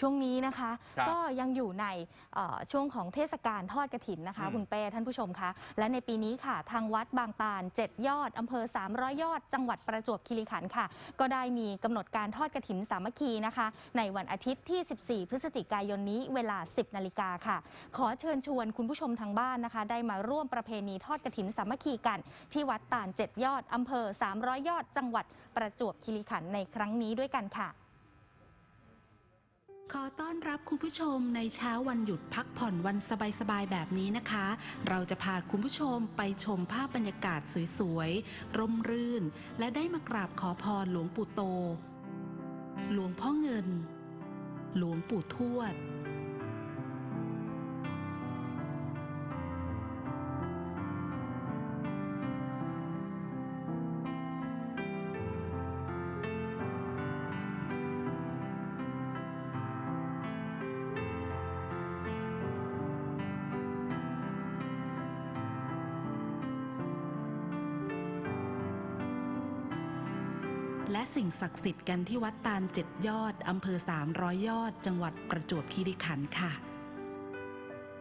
ช่วงนี้นะคะ ครับก็ยังอยู่ในเอ่อช่วงของเทศกาลทอดกระถินนะคะ อืม คุณเป้ท่านผู้ชมคะและในปีนี้ค่ะ ทางวัดบางตาล 7 ยอดอำเภอ 300 ยอด จังหวัดประจวบคีรีขันธ์ค่ะ ก็ได้มีกำหนดการทอดกระถินสามัคคีนะคะ ในวันอาทิตย์ที่ 14 พฤศจิกายนนี้เวลา 10 นาฬิกาค่ะ ขอเชิญชวนคุณผู้ชมทางบ้านนะคะ ได้มาร่วมประเพณีทอดกระถินสามัคคีกัน ที่วัดตาล 7 ยอดอำเภอ 300 ยอด จังหวัดประจวบคีรีขันธ์ในครั้งนี้ด้วยกันค่ะ ขอต้อนรับคุณผู้ชมในเช้าวันหยุดพักผ่อนวันสบายๆแบบนี้นะคะ เราจะพาคุณผู้ชมไปชมภาพบรรยากาศสวยๆ ร่มรื่น และได้มากราบขอพรหลวงปู่โต หลวงพ่อเงิน หลวงปู่ทวด และสิ่งศักดิ์สิทธิ์กันที่วัดตาลเจ็ดยอดอำเภอ300ยอด จังหวัดประจวบคีรีขันธ์ค่ะ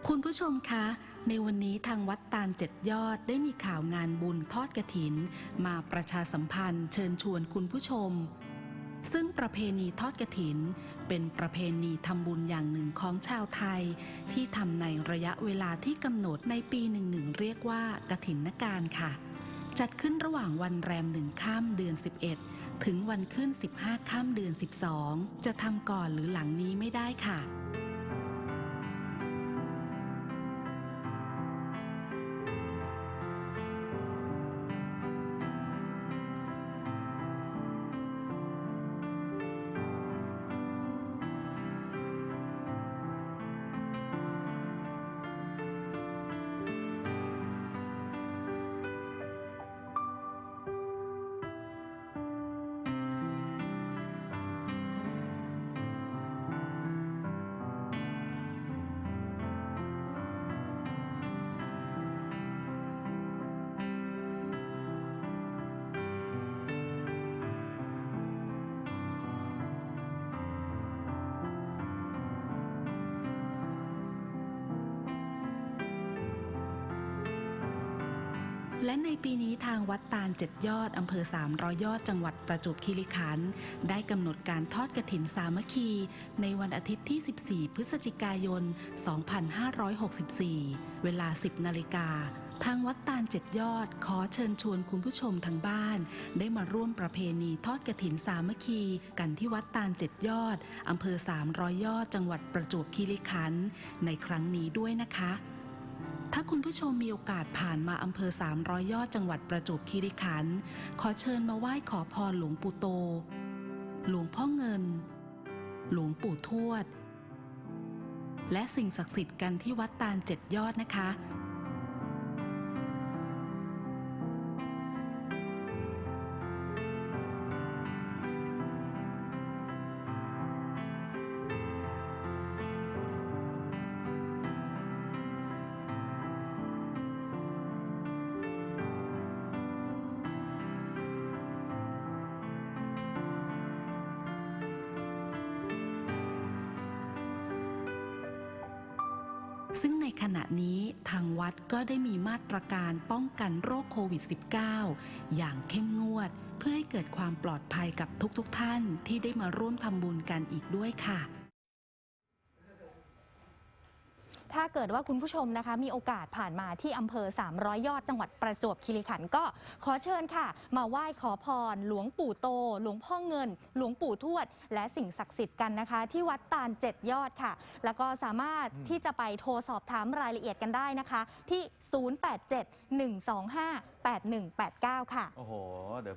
คุณผู้ชมคะ ในวันนี้ทางวัดตาลเจ็ดยอดได้มีข่าวงานบุญทอดกระถิน มาประชาสัมพันธ์เชิญชวนคุณผู้ชมซึ่งประเพณีทอดกระถิน เป็นประเพณีทำบุญอย่างหนึ่งของชาวไทย ที่ทำในระยะเวลาที่กำหนดในปีหนึ่งหนึ่งเรียกว่ากระถินการค่ะ จัดขึ้นระหว่างวันแรมหนึ่งข้ามเดือน 11 ถึงวันขึ้น 15ข้ามเดือน 12 จะทำก่อนหรือหลังนี้ไม่ได้ค่ะ และในปีนี้ทางวัดตาลเจ็ดยอดอำเภอ300ยอดจังหวัดประจวบคีรีขันธ์ได้กำหนดการทอดกระถินสามัคคี ในวันอาทิตย์ที่ 14 พฤศจิกายน 2564 เวลา 10 นาฬิกาทางวัดตาลเจ็ดยอดขอเชิญชวนคุณผู้ชมทางบ้าน ได้มาร่วมประเพณีทอดกระถินสามัคคี กันที่วัดตาลเจ็ดยอดอำเภอ300ยอดจังหวัดประจวบคีรีขันธ์ในครั้งนี้ด้วยนะคะ ถ้าคุณผู้ชมมีโอกาสผ่านมาอำเภอ 300 ยอดจังหวัดประจวบคีรีขันธ์ขอเชิญมาไหว้ขอพรหลวงปู่โต หลวงพ่อเงิน หลวงปู่ทวด และสิ่งศักดิ์สิทธิ์กันที่วัดตาลเจ็ดยอดนะคะ ซึ่งในขณะนี้ทางวัดก็ได้มีมาตรการป้องกันโรคโควิด -19 อย่างเข้มงวด เพื่อให้เกิดความปลอดภัยกับทุกๆทท่านที่ได้มาร่วมทำบุญกันอีกด้วยค่ะ ถ้าเกิดว่าคุณผู้ชมนะคะ มีโอกาสผ่านมาที่อำเภอ 300 ยอดจังหวัดประจวบคีรีขันธ์ก็ขอเชิญค่ะ มาไหว้ขอพร หลวงปู่โต หลวงพ่อเงิน หลวงปู่ทวด และสิ่งศักดิ์สิทธิ์กันนะคะ ที่วัดตาลเจ็ดยอดค่ะ แล้วก็สามารถที่จะไปโทรสอบถามรายละเอียดกันได้นะคะ ที่ 087 125 8189 ค่ะ โอ้โห เดี๋ยว